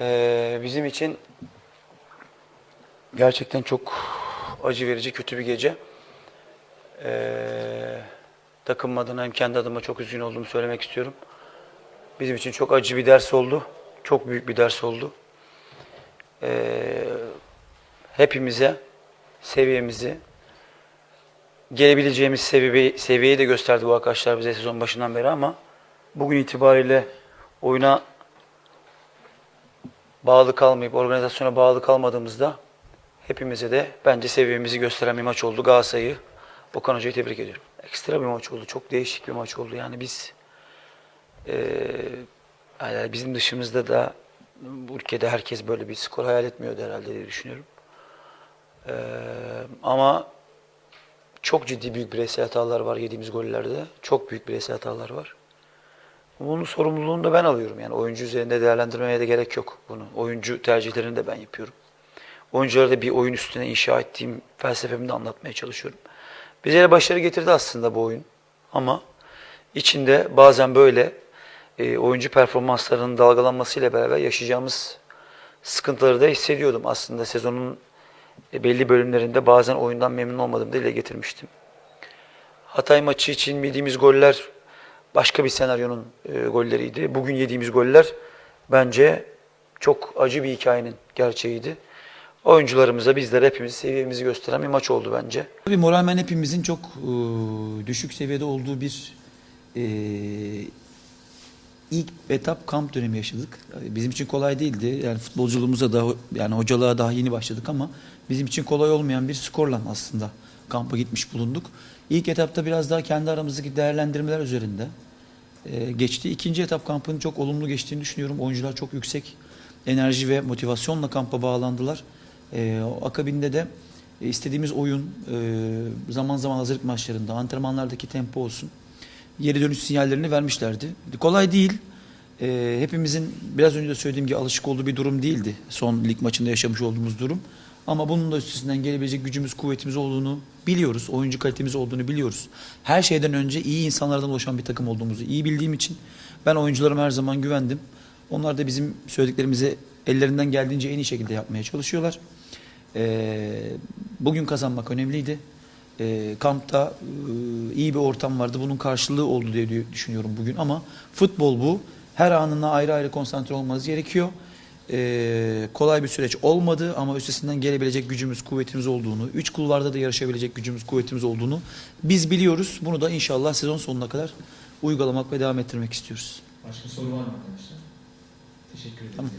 Ee, bizim için gerçekten çok acı verici, kötü bir gece. Ee, takım adına hem kendi adıma çok üzgün olduğumu söylemek istiyorum. Bizim için çok acı bir ders oldu. Çok büyük bir ders oldu. Ee, hepimize seviyemizi, gelebileceğimiz seviye, seviyeyi de gösterdi bu arkadaşlar bize sezon başından beri ama bugün itibariyle oyuna bağlı kalmayıp organizasyona bağlı kalmadığımızda hepimize de bence seviyemizi gösteren bir maç oldu. Galatasaray'ı Okan Hoca'yı tebrik ediyorum. Ekstra bir maç oldu. Çok değişik bir maç oldu. Yani biz eee, yani bizim dışımızda da bu ülkede herkes böyle bir skor hayal etmiyordu herhalde diye düşünüyorum. Eee, ama çok ciddi büyük bireysel hatalar var yediğimiz gollerde. Çok büyük bireysel hatalar var. Bunun sorumluluğunu da ben alıyorum. Yani oyuncu üzerinde değerlendirmeye de gerek yok bunu. Oyuncu tercihlerini de ben yapıyorum. Oyunculara da bir oyun üstüne inşa ettiğim felsefemi de anlatmaya çalışıyorum. Bize de başarı getirdi aslında bu oyun. Ama içinde bazen böyle e, oyuncu performanslarının dalgalanmasıyla beraber yaşayacağımız sıkıntıları da hissediyordum. Aslında sezonun e, belli bölümlerinde bazen oyundan memnun olmadığımı dile getirmiştim. Hatay maçı için yediğimiz goller başka bir senaryonun e, golleriydi. Bugün yediğimiz goller bence çok acı bir hikayenin gerçeğiydi. Oyuncularımıza bizler hepimiz seviyemizi gösteren bir maç oldu bence. Tabii moralmen hepimizin çok e, düşük seviyede olduğu bir e, ilk etap kamp dönemi yaşadık. Bizim için kolay değildi. Yani futbolculuğumuza da yani hocalığa daha yeni başladık ama bizim için kolay olmayan bir skorla aslında kampa gitmiş bulunduk. İlk etapta biraz daha kendi aramızdaki değerlendirmeler üzerinde e, geçti. İkinci etap kampının çok olumlu geçtiğini düşünüyorum. Oyuncular çok yüksek enerji ve motivasyonla kampa bağlandılar. E, akabinde de istediğimiz oyun e, zaman zaman hazırlık maçlarında, antrenmanlardaki tempo olsun geri dönüş sinyallerini vermişlerdi. Kolay değil. E, hepimizin biraz önce de söylediğim gibi alışık olduğu bir durum değildi. Son lig maçında yaşamış olduğumuz durum. Ama bunun da üstesinden gelebilecek gücümüz, kuvvetimiz olduğunu biliyoruz. Oyuncu kalitemiz olduğunu biliyoruz. Her şeyden önce iyi insanlardan oluşan bir takım olduğumuzu iyi bildiğim için ben oyuncularıma her zaman güvendim. Onlar da bizim söylediklerimizi ellerinden geldiğince en iyi şekilde yapmaya çalışıyorlar. Ee, bugün kazanmak önemliydi. Ee, kampta e, iyi bir ortam vardı. Bunun karşılığı oldu diye düşünüyorum bugün ama futbol bu. Her anına ayrı ayrı konsantre olmanız gerekiyor. Ee, kolay bir süreç olmadı ama üstesinden gelebilecek gücümüz, kuvvetimiz olduğunu, üç kulvarda da yarışabilecek gücümüz, kuvvetimiz olduğunu biz biliyoruz. Bunu da inşallah sezon sonuna kadar uygulamak ve devam ettirmek istiyoruz. Başka soru var mı arkadaşlar? Teşekkür ederim. Tamam.